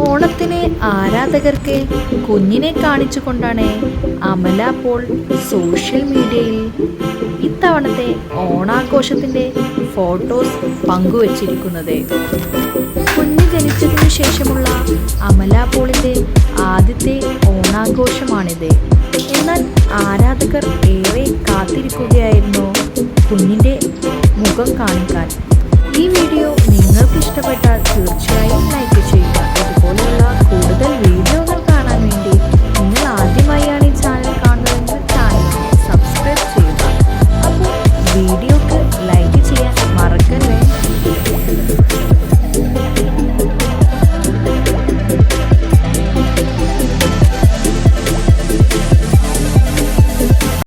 ഓണത്തിന് ആരാധകർക്ക് കുഞ്ഞിനെ കാണിച്ചുകൊണ്ടാണ് അമല പോൾ സോഷ്യൽ മീഡിയയിൽ ഇത്തവണത്തെ ഓണാഘോഷത്തിന്റെ ഫോട്ടോസ് പങ്കുവച്ചിരിക്കുന്നത്. കുഞ്ഞ് ജനിച്ചതിനു ശേഷമുള്ള അമല പോളിന്റെ ആദ്യത്തെ ഓണാഘോഷമാണിത്. എന്നാൽ ആരാധകർ ഏറെ കാത്തിരിക്കുകയായിരുന്നു കുഞ്ഞിന്റെ മുഖം കാണിക്കാൻ. ഈ വീഡിയോ നിങ്ങൾക്ക് ഇഷ്ടപ്പെട്ടാൽ തീർച്ചയായും Beat